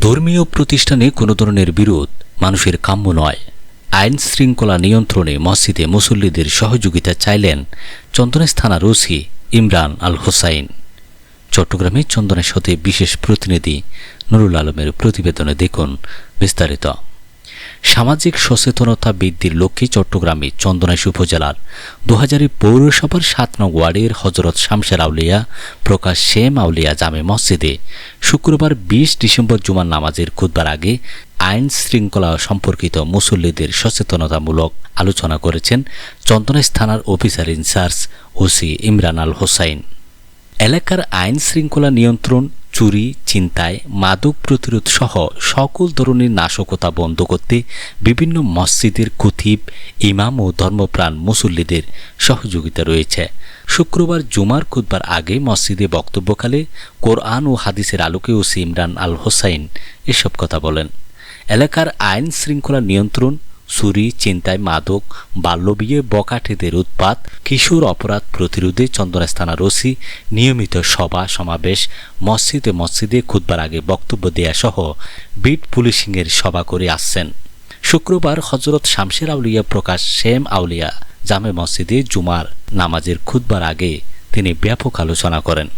ধর্মীয় প্রতিষ্ঠানে কোনো ধরনের বিরোধ মানুষের কাম্য নয়। আইন শৃঙ্খলা নিয়ন্ত্রণে মসজিদে মুসল্লিদের সহযোগিতা চাইলেন চন্দনেশ থানার ওসি ইমরান আল হোসাইন। চট্টগ্রামে চন্দনের সাথে বিশেষ প্রতিনিধি নুরুল আলমের প্রতিবেদনে দেখুন বিস্তারিত। সামাজিক সচেতনতা বৃদ্ধির লক্ষ্যে চট্টগ্রামে চন্দনাইশ উপজেলার দুহাজারি পৌরসভার সাত নং ওয়ার্ডের হজরত শামসের আউলিয়া, প্রকাশ শেম আউলিয়া জামে মসজিদে শুক্রবার বিশ ডিসেম্বর জুমার নামাজের খুতবার আগে আইন শৃঙ্খলা সম্পর্কিত মুসল্লিদের সচেতনতামূলক আলোচনা করেছেন চন্দনাইশ থানার officer in charge OC Imran Al Hossain. এলাকার আইন শৃঙ্খলা নিয়ন্ত্রণ চুরি চিন্তায় মাদক প্রতিরোধ সহ সকল ধরনের নাশকতা বন্ধ করতে বিভিন্ন মসজিদের কুথিব ইমাম ও ধর্মপ্রাণ মুসল্লিদের সহযোগিতা রয়েছে। শুক্রবার জুমার খুতবার আগে মসজিদে বক্তব্যকালে কোরআন ও হাদিসের আলোকে ওসি ইমরান আল হোসাইন এসব কথা বলেন। এলাকার আইন শৃঙ্খলা নিয়ন্ত্রণ চুরি চিন্তায় মাদক, বাল্যবিয়ে, বকাঠেদের উৎপাত, কিশোর অপরাধ প্রতিরোধে চন্দনাস ওসি নিয়মিত সভা, সমাবেশ, মসজিদে মসজিদে খুদবার আগে বক্তব্য দেয়া সহ বিট পুলিশিংয়ের সভা করে আসছেন। শুক্রবার হজরত শামশের আউলিয়া প্রকাশ শেম আউলিয়া জামে মসজিদে জুমার নামাজের খুদবার আগে তিনি ব্যাপক আলোচনা করেন।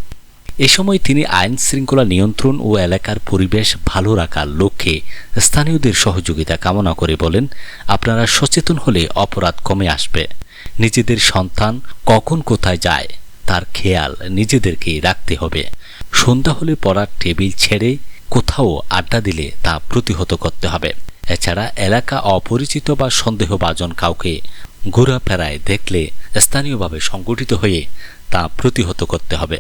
এ সময় তিনি আইন শৃঙ্খলা নিয়ন্ত্রণ ও এলাকার পরিবেশ ভালো রাখার লক্ষ্যে স্থানীয়দের সহযোগিতা কামনা করে বলেন, আপনারা সচেতন হলে অপরাধ কমে আসবে। নিজেদের সন্তান কখন কোথায় যায়, তার খেয়াল নিজেদেরকেই রাখতে হবে। সন্ধ্যা হলে পড়ার টেবিল ছেড়ে কোথাও আড্ডা দিলে তা প্রতিহত করতে হবে। এছাড়া এলাকা অপরিচিত বা সন্দেহভাজন কাউকে ঘোরাফেরায় দেখলে স্থানীয়ভাবে সংগঠিত হয়ে তা প্রতিহত করতে হবে।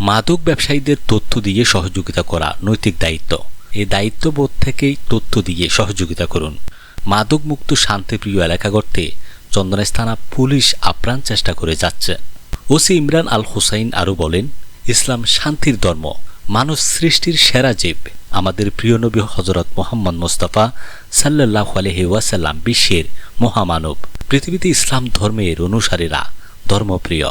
মাদক ব্যবসায়ীদের তথ্য দিয়ে সহযোগিতা করা নৈতিক দায়িত্ব। এই দায়িত্ববোধ থেকেই তথ্য দিয়ে সহযোগিতা করুন। মাদক মুক্ত শান্তিপ্রিয় এলাকা গড়তে চন্দনাইশ থানা পুলিশ আপ্রাণ চেষ্টা করে যাচ্ছে। ওসি ইমরান আল হুসাইন আরও বলেন, ইসলাম শান্তির ধর্ম, মানব সৃষ্টির সেরা জীব। আমাদের প্রিয় নবী হজরত মোহাম্মদ মোস্তফা সাল্লাহ আলহি ওয়াসাল্লাম বিশ্বের মহামানব। পৃথিবীতে ইসলাম ধর্মের অনুসারীরা ধর্মপ্রিয়।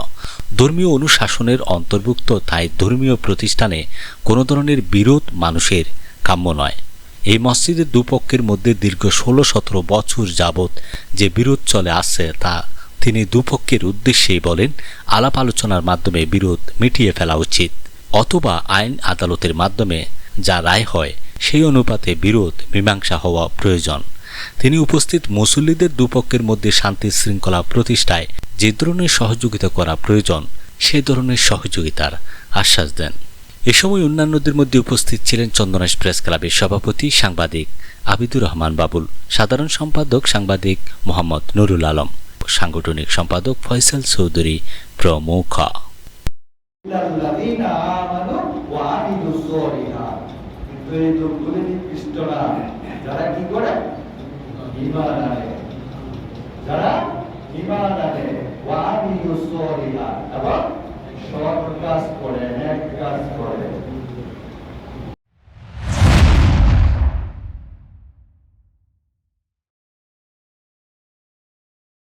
ধর্মীয় অনুশাসনের অন্তর্ভুক্ত তাই ধর্মীয় প্রতিষ্ঠানে কোনো ধরনের বিরোধ মানুষের কাম্য নয়। এই মসজিদের দুপক্ষের মধ্যে দীর্ঘ ষোলো সতেরো বছর যাবৎ যে বিরোধ চলে আসছে তা তিনি দুপক্ষের উদ্দেশ্যেই বলেন, আলাপ আলোচনার মাধ্যমে বিরোধ মিটিয়ে ফেলা উচিত অথবা আইন আদালতের মাধ্যমে যা রায় হয় সেই অনুপাতে বিরোধ মীমাংসা হওয়া প্রয়োজন। তিনি উপস্থিত মুসল্লিদের দুপক্ষের মধ্যে শান্তি শৃঙ্খলা প্রতিষ্ঠায় যে ধরনের সহযোগিতা করা প্রয়োজন, সে ধরনের সহযোগিতার আশ্বাস দেন। এ সময় অন্যান্যদের মধ্যে উপস্থিত ছিলেন চন্দনাশ প্রেস ক্লাবের সভাপতি সাংবাদিক আবিদুর রহমান বাবুল, সাধারণ সম্পাদক সাংবাদিক মোহাম্মদ নুরুল আলম, সাংগঠনিক সম্পাদক ফয়সাল চৌধুরী প্রমুখ। যারা কি করে? 今なれだら今なれ